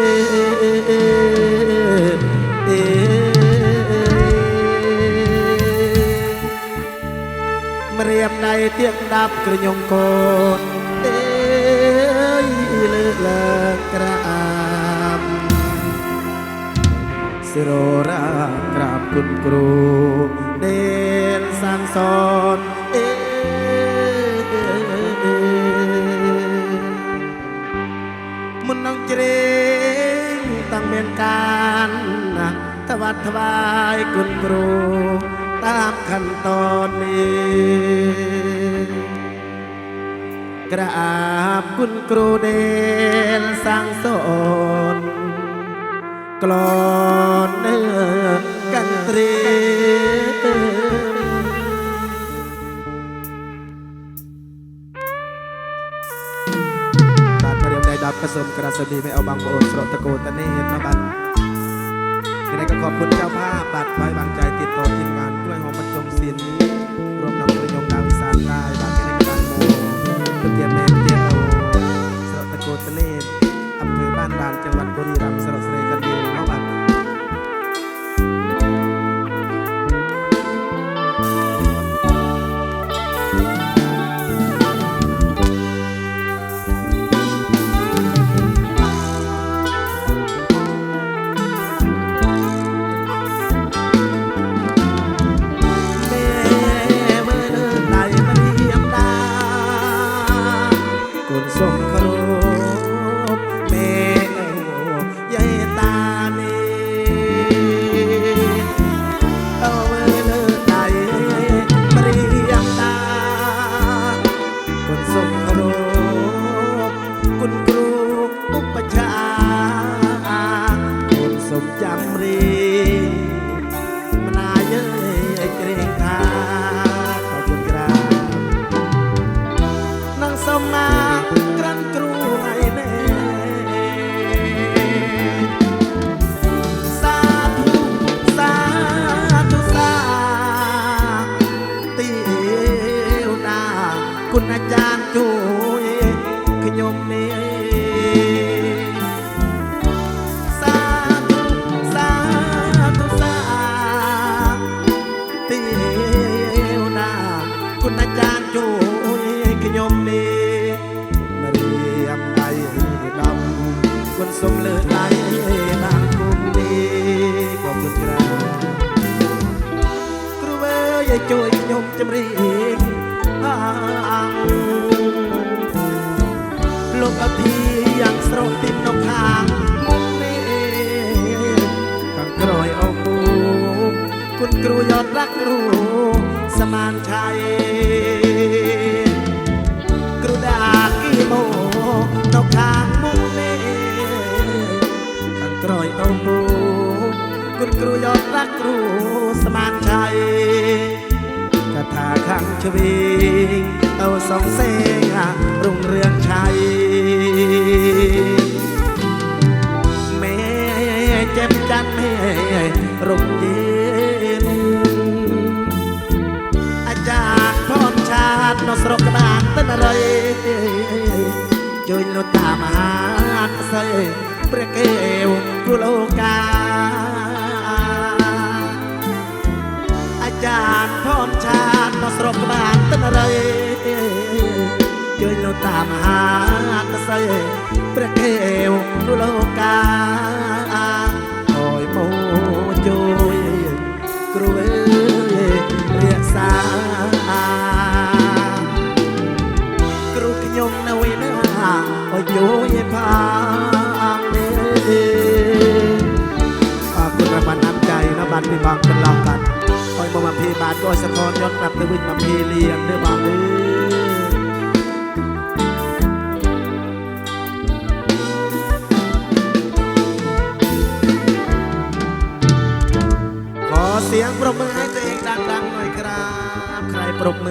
ម្រាមដៃទៀងដាប់ក្រញងកូនអេយលើកលើកក្រាបសិររាក្រាបគុណគ្រូដែលសាងសនអេមុននឹងជ្រេางเป็นการทวัดทวายคุณครูตามขั้นตอนนี้ กราบคุณครูเดลสร้งสอนกลอนเนื้อกันตรี ครับกระสมกระสมีไม่เอาบางโอนสระตะโกตะเนตมาบัดยังไงก็ขอบคุณเจ้าภาพบัดรไว้บางใจติดต่อทีมงานกล้วยหอมปรรจงศิลป์รวมนำโดยยงดาวอีสานลายบางรยังไการโมเตรียมแมนเตรียมโอสระตะโกตะเนตอำเภอบ้านดานจังหวัดบุรีรัมย์ នសុំខោមេអូយាយតានេះអូមើលលើដៃព្រៀងតាគុណសុំខោគុណគ្រូឧបជាគុណសុំចាំរីម្នាយើយក្រេងថា somebody អាចារ្យជួយខ្ញុំនេះរៀបដៃដំគុណសូមលើដៃដល់គុំនេះកុំក្រៅគ្រូអើយជួយខ្ញុំចម្រៀងអាអង្គលោកអធិយ៉ាងស្រោទី គ្រូយត់រកគ្រូសមានឆៃគ្រូដាគីមោនៅខាងមុខនេះខាងក្រោយអូនមូគុណគ្រូយត់រកគ្រូសមានឆៃកថាខាងជ្វីងអូសងសេងរុងរឿងឆៃមេចេបចាត់មេ ជួយលុតតាមមហាស័យព្រះកេវគុលោកាអាចារ្យផនឆាតមកស្រុកក្បានតិនរៃជួយនៅតាមមហាកស័យព្រះកេវទុលោកា ruh nyong na wena ojo ye pa le pa kun ra ban nam chai na ban pi bang kan long kan oi mo ma pi ban ko sa kon yon nap te win ma pi lian de bang le ขอเสียงปรบมือให้ตัวเองดังๆหน่อยครับ ใครปรบมือ